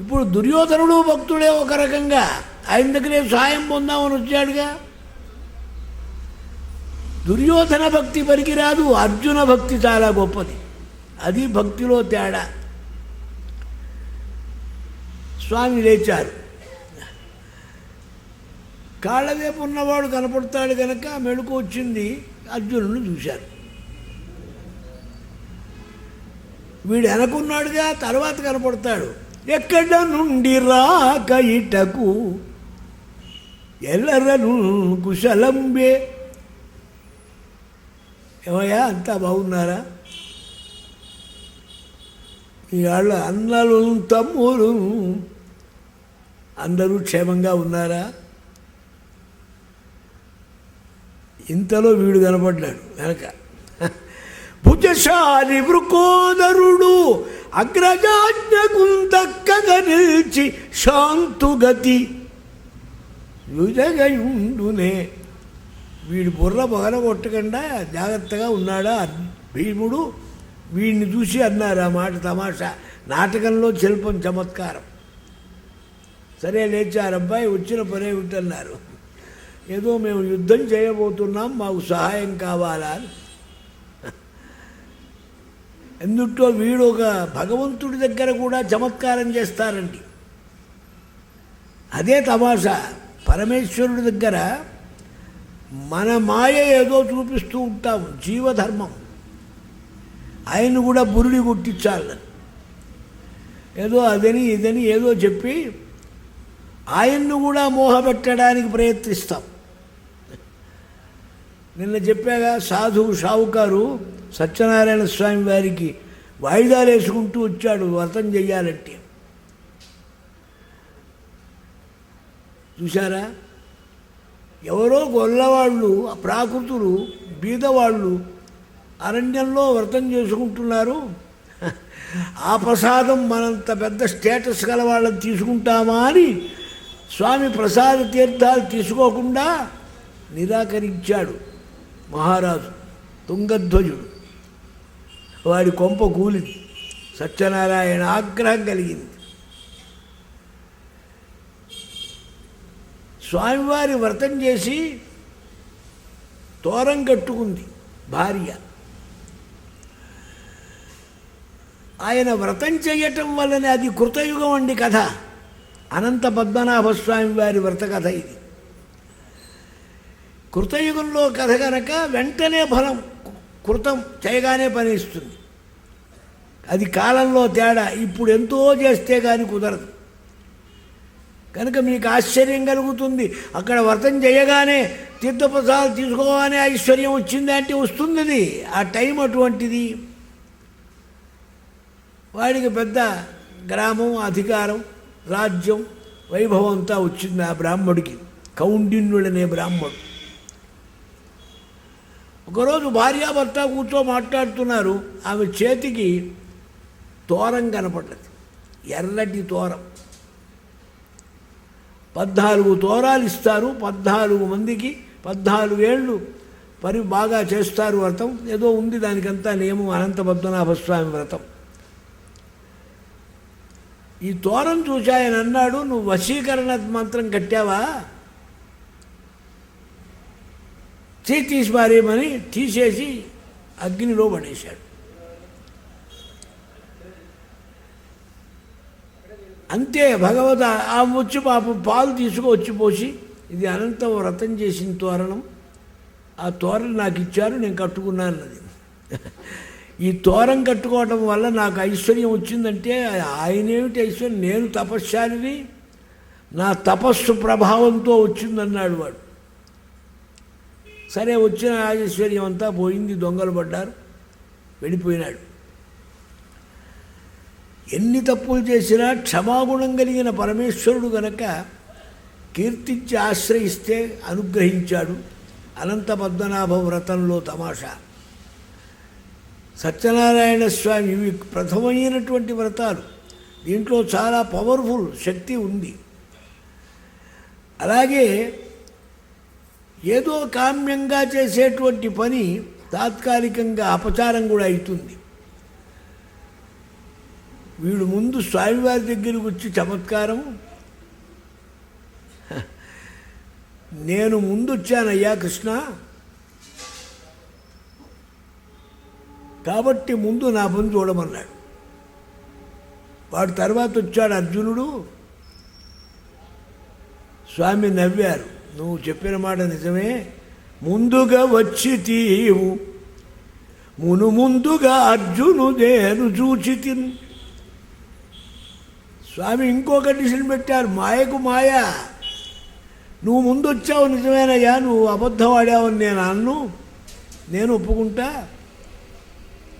ఇప్పుడు దుర్యోధనుడు భక్తుడే ఒక రకంగా. ఆయన దగ్గరే సాయం పొందామని వచ్చాడుగా? దుర్యోధన భక్తి పనికిరాదు అర్జున భక్తి చాలా గొప్పది. అది భక్తిలో తేడా. స్వామి లేచారు. కాళ్ళవేపు ఉన్నవాడు కనపడతాడు కనుక మెడుకు వచ్చింది అర్జునుడు చూశారు. వీడు వెనకున్నాడుగా తర్వాత కనపడతాడు. ఎక్కడ నుండి రాక ఇటకు ఎల్లరను కుశలంబే. ఏమయ్యా అంతా బాగున్నారా? మీ వాళ్ళ అన్నలు తమ్ములు అందరూ క్షేమంగా ఉన్నారా? ఇంతలో వీడు కనపడ్డాడు వెనక. భుజశాలి వృకోదరుడు అగ్రజాజ్ఞకుందక్కగ నిలిచి శాంతుగతి యుజగయుండునే. వీడి బుర్ర పగల కొట్టకుండా జాగ్రత్తగా ఉన్నాడా? భీముడు వీడిని చూసి అన్నారు ఆ మాట తమాషా. నాటకంలో శిల్పం చమత్కారం. సరే లేచారు అబ్బాయి వచ్చిన పనే ఉంటున్నారు ఏదో మేము యుద్ధం చేయబోతున్నాం మాకు సహాయం కావాలా అని. ఎందుటో వీడు ఒక భగవంతుడి దగ్గర కూడా చమత్కారం చేస్తారండి. అదే తమాషా పరమేశ్వరుడి దగ్గర మన మాయ ఏదో చూపిస్తూ ఉంటాం జీవధర్మం. ఆయన కూడా బురుడి కొట్టించాలని ఏదో అదని ఇదని ఏదో చెప్పి ఆయన్ను కూడా మోహపెట్టడానికి ప్రయత్నిస్తాం. నిన్న చెప్పాగా సాధువు షావుకారు సత్యనారాయణ స్వామి వారికి వాయిదాలు వేసుకుంటూ వచ్చాడు వ్రతం చెయ్యాలంటే చూసారా ఎవరో గొల్లవాళ్ళు ప్రాకృతులు బీదవాళ్ళు అరణ్యంలో వ్రతం చేసుకుంటున్నారు. ఆ ప్రసాదం మనంత పెద్ద స్టేటస్ గల వాళ్ళని తీసుకుంటామా అని స్వామి ప్రసాద తీర్థాలు తీసుకోకుండా నిరాకరించాడు మహారాజు తుంగధ్వజుడు. వాడి కొంప కూలింది సత్యనారాయణ ఆగ్రహం కలిగింది. స్వామివారి వ్రతం చేసి తోరం కట్టుకుంది భార్య. ఆయన వ్రతం చేయటం వల్లనే అది కృతయుగం అండి కథ. అనంత పద్మనాభ స్వామి వారి వ్రత కథ ఇది. కృతయుగంలో కథ కనుక వెంటనే ఫలం కృతం చేయగానే పని ఇస్తుంది అది కాలంలో తేడా. ఇప్పుడు ఎంతో చేస్తే కానీ కుదరదు. కనుక మీకు ఆశ్చర్యం కలుగుతుంది. అక్కడ వ్రతం చేయగానే తీర్థప్రసాదాలు తీసుకోగానే ఐశ్వర్యం వచ్చింది అంటే వస్తుంది అది ఆ టైం అటువంటిది. వాడికి పెద్ద గ్రామం అధికారం రాజ్యం వైభవం అంతా వచ్చింది ఆ బ్రాహ్మడికి. కౌండిన్యుడనే బ్రాహ్మడు. ఒకరోజు భార్యాభర్త కూర్చో మాట్లాడుతున్నారు. ఆమె చేతికి తోరం కనపడ్డది. ఎర్రటి తోరం. పద్నాలుగు తోరాలు ఇస్తారు. పద్నాలుగు మందికి పద్నాలుగు ఏళ్ళు పరి బాగా చేస్తారు వ్రతం. ఏదో ఉంది దానికంతా నియమం అనంత పద్మనాభ స్వామి వ్రతం. ఈ తోరం చూసి ఆయన అన్నాడు నువ్వు వశీకరణ మంత్రం కట్టావా? చేసి తీసి తీసేసి అగ్నిలో పడేశాడు. అంతే భగవత ఆ వచ్చి పాపం పాలు తీసుకువచ్చి పోసి ఇది అనంతం వ్రతం చేసిన తోరణం. ఆ తోరణ నాకు ఇచ్చారు నేను కట్టుకున్నాను అది. ఈ తోరం కట్టుకోవటం వల్ల నాకు ఐశ్వర్యం వచ్చిందంటే ఆయనేమిటి ఐశ్వర్యం? నేను తపశ్శాలిని నా తపస్సు ప్రభావంతో వచ్చిందన్నాడు వాడు. సరే వచ్చిన ఐశ్వర్యం అంతా పోయింది దొంగలు పడ్డారు వెళ్ళిపోయినాడు. ఎన్ని తప్పులు చేసినా క్షమాగుణం కలిగిన పరమేశ్వరుడు గనక కీర్తించి ఆశ్రయిస్తే అనుగ్రహించాడు. అనంత పద్మనాభ వ్రతంలో తమాషా. సత్యనారాయణ స్వామి ఇవి ప్రథమైనటువంటి వ్రతాలు. దీంట్లో చాలా పవర్ఫుల్ శక్తి ఉంది. అలాగే ఏదో కామ్యంగా చేసేటువంటి పని తాత్కాలికంగా అపచారం కూడా అవుతుంది. వీడు ముందు స్వామివారి దగ్గరికి వచ్చి చమత్కారం నేను ముందు వచ్చానయ్యా కృష్ణ. కాబట్టి ముందు నా పని చూడమన్నాడు. వాడు తర్వాత వచ్చాడు అర్జునుడు. స్వామి నవ్వారు నువ్వు చెప్పిన మాట నిజమే. ముందుగా వచ్చి తీవు. మును ముందుగా అర్జును నేను చూచి తిన్ స్వామి ఇంకో కండిషన్ పెట్టారు. మాయకు మాయ. నువ్వు ముందు వచ్చావు నిజమేనయ్యా నువ్వు అబద్ధం ఆడావని నేను అన్ను నేను ఒప్పుకుంటా.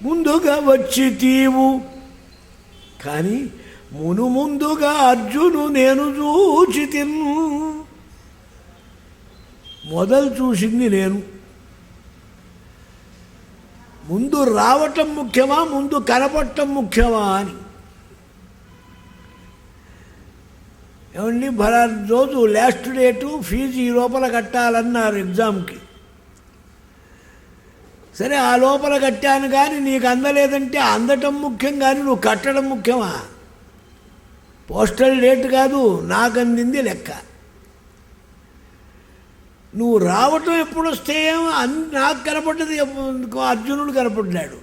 ముందుగా వచ్చి తీవు. కానీ మును ముందుగా అర్జును నేను చూచి తిన్ను. మొదలు చూసింది నేను. ముందు రావటం ముఖ్యమా ముందు కనపడటం ముఖ్యమా అని. ఏమండి? భరా రోజు లాస్ట్ డేటు ఫీజు ఈ లోపల కట్టాలన్నారు ఎగ్జామ్కి సరే ఆ లోపల కట్టాను కానీ నీకు అందలేదంటే అందటం ముఖ్యం కానీ నువ్వు కట్టడం ముఖ్యమా? పోస్టల్ డేట్ కాదు నాకు అందింది లెక్క. నువ్వు రావటం ఎప్పుడు వస్తే అన్ నాకు కనపడ్డది అర్జునుడు కనపడ్డాడు.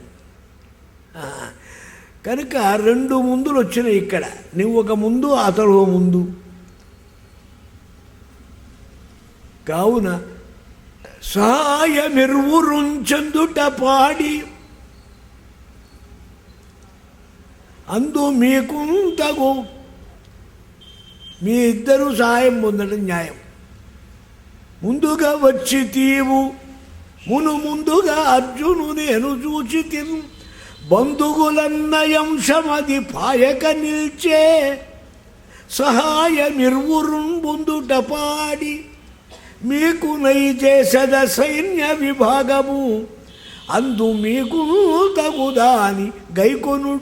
కనుక రెండు ముందులు వచ్చినాయి ఇక్కడ. నువ్వు ఒక ముందు అతడు ముందు. కావున సాయమిర్వురుంచందుట పాడి. అందు మీకు తగు. మీ ఇద్దరు సాయం పొందడం న్యాయం. ముందుగా వచ్చి తీవు. మును ముందుగా అర్జును నేను చూచి తిను బంధువులన్నయంశమది పాయక నిల్చే. సహాయమిరువురున్ ముందుట పాడి. మీకు నైచేసద సైన్య విభాగము. అందు మీకు తగుదాని గైకొనుడు.